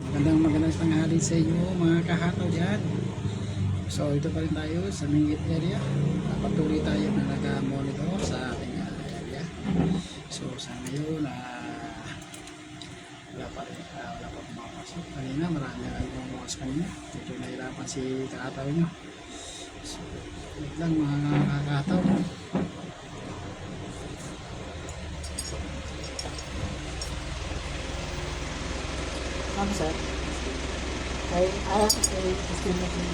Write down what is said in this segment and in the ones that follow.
Magandang magandang tanghali sa inyo mga kahataw dyan. So ito pa rin tayo sa Mingit area. Patuloy tayo na nag-monitor sa ating area. So sa ngayon, ah, wala pa rin, ah, wala pa pumapasok. Kanina marami na kayo pumukas kanina. Medyo nahirapan si kahataw nyo. So, wait lang mga kahataw. Ano sir? Ay, ah, ay, estimation.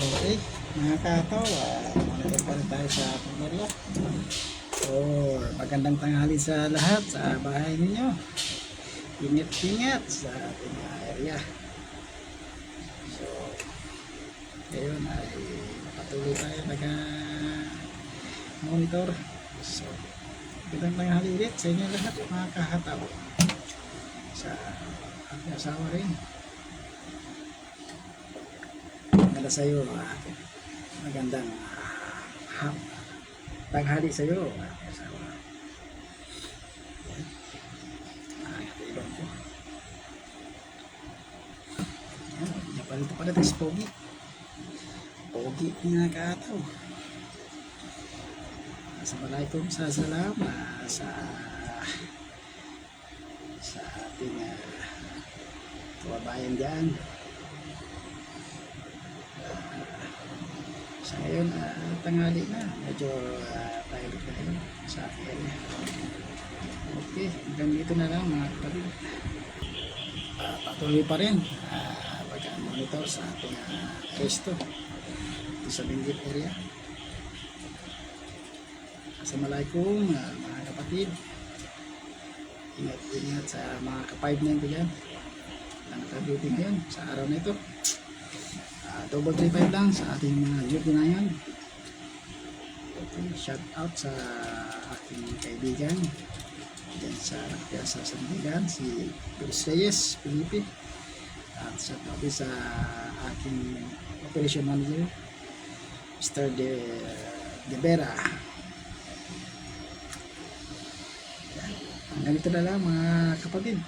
Okay, mga kataw, uh, monitor pa rin tayo sa ating area. So, magandang tanghali sa lahat sa bahay ninyo. Ingat-ingat sa ating area. So, ngayon ay patuloy tayo naka monitor. So, magandang tanghali ulit sa inyo lahat mga kahataw. Sa aking asawa rin. Maganda sa iyo. magandang ah, hap. Tanghali sa iyo. aking asawa. Ibang ko. Yan pala ito si Pogi. Pogi nga kataw. Assalamualaikum sa salam ah, sa sa ating uh, kababayan dyan. Sa ngayon, ah, tanghali na. Medyo uh, tayo na ngayon sa area. Okay, hanggang dito na lang mga kapatid. Ah, patuloy pa rin uh, pagka-monitor sa ating uh, resto sa Benguet area. Assalamualaikum uh, mga kapatid. Ingat-ingat sa mga ka-5 na dyan. Naka-duty ngayon sa araw na ito. Ah, double 35 lang sa ating mga duty na yan. Okay, shout out sa aking kaibigan dyan sa Lakya sa Sandigan, si Luis Reyes, Felipe. At out din sa aking operation manager, Mr. De, De Vera. Yan. Hanggang ito na lang mga kapatid.